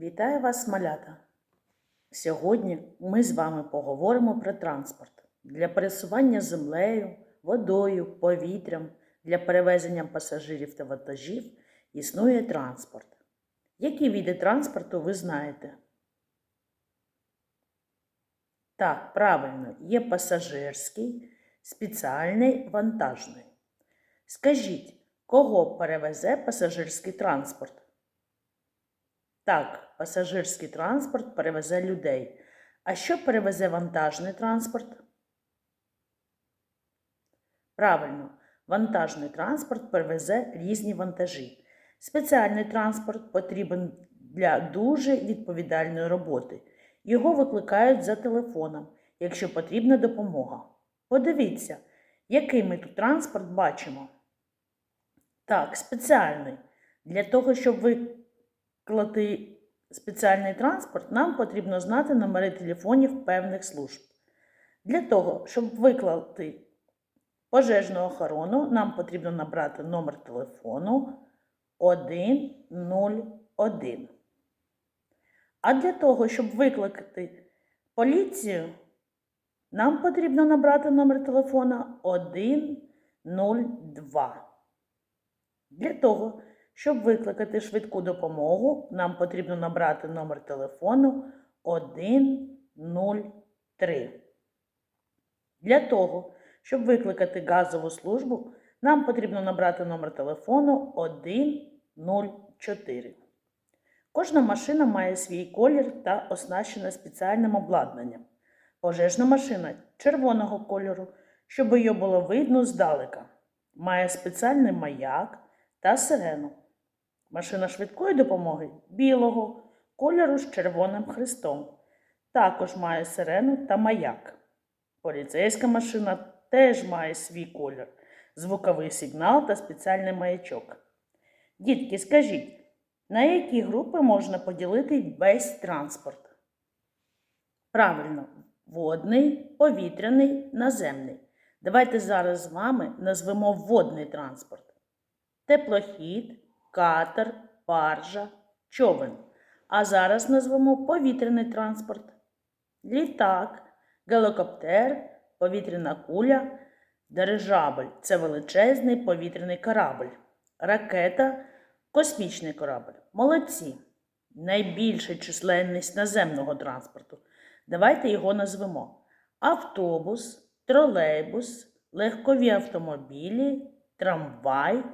Вітаю вас, малята! Сьогодні ми з вами поговоримо про транспорт для пересування землею, водою, повітрям, для перевезення пасажирів та вантажів існує транспорт. Які види транспорту ви знаєте? Так, правильно, є пасажирський, спеціальний, вантажний. Скажіть, кого перевезе пасажирський транспорт? Так, пасажирський транспорт перевезе людей. А що перевезе вантажний транспорт? Правильно, вантажний транспорт перевезе різні вантажі. Спеціальний транспорт потрібен для дуже відповідальної роботи. Його викликають за телефоном, якщо потрібна допомога. Подивіться, який ми тут транспорт бачимо. Так, спеціальний. Для того, щоб виклати спеціальний транспорт, нам потрібно знати номери телефонів певних служб. Для того, щоб виклати пожежну охорону, нам потрібно набрати номер телефону 101. А для того, щоб викликати поліцію, нам потрібно набрати номер телефона 102. Для того, щоб викликати швидку допомогу, нам потрібно набрати номер телефону 103. Для того, щоб викликати газову службу, нам потрібно набрати номер телефону 104. Кожна машина має свій колір та оснащена спеціальним обладнанням. Пожежна машина червоного кольору, щоб її було видно здалека. Має спеціальний маяк та сирену. Машина швидкої допомоги білого кольору з червоним хрестом. Також має сирену та маяк. Поліцейська машина теж має свій колір, звуковий сигнал та спеціальний маячок. Дітки, скажіть, на які групи можна поділити весь транспорт? Правильно, водний, повітряний, наземний. Давайте зараз з вами назвемо водний транспорт. Теплохід, катер, баржа, човен. А зараз назвемо повітряний транспорт. Літак, гелікоптер, повітряна куля, дирижабль це величезний повітряний корабль. Ракета космічний корабль. Молодці. Найбільша численність наземного транспорту. Давайте його назвемо: автобус, тролейбус, легкові автомобілі, трамвай,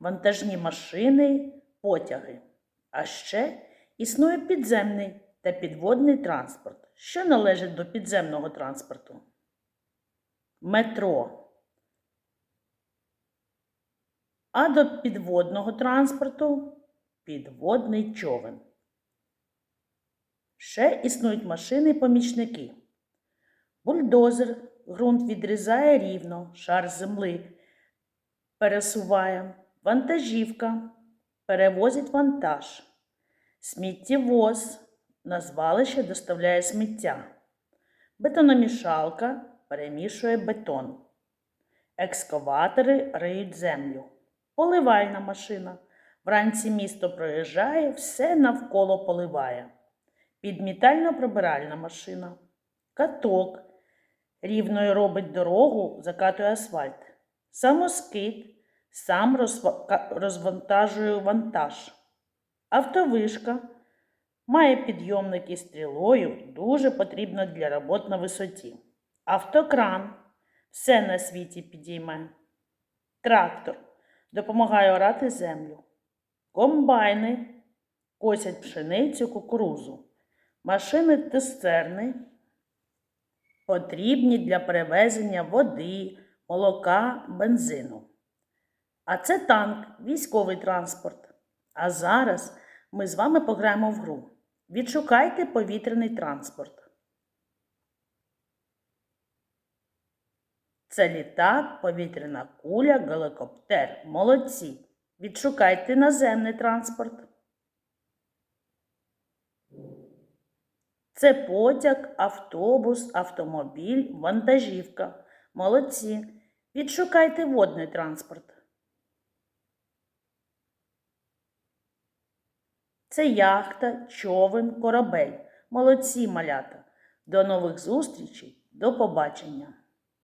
вантажні машини, потяги. А ще існує підземний та підводний транспорт, що належить до підземного транспорту. Метро. А до підводного транспорту підводний човен. Ще існують машини-помічники. Бульдозер ґрунт відрізає рівно, шар земли пересуває, вантажівка. Перевозить вантаж, сміттєвоз. На звалище доставляє сміття, бетономішалка. Перемішує бетон, екскаватори риють землю, поливальна машина. Вранці місто проїжджає, все навколо поливає. Підмітально-прибиральна машина, каток. Рівною робить дорогу, закатує асфальт, самоскид сам розва- розвантажує вантаж, автовишка має підйомник із стрілою, дуже потрібно для робот на висоті. Автокран все на світі підійме. Трактор допомагає орати землю. Комбайни косять пшеницю, кукурузу. Машини цистерни потрібні для перевезення води, молока, бензину. А це танк, військовий транспорт. А зараз ми з вами пограємо в гру. Відшукайте повітряний транспорт. Це літак, повітряна куля, гелікоптер. Молодці. Відшукайте наземний транспорт. Це потяг, автобус, автомобіль, вантажівка. Молодці. Відшукайте водний транспорт. Це яхта, човен, корабель. Молодці малята. До нових зустрічей, до побачення!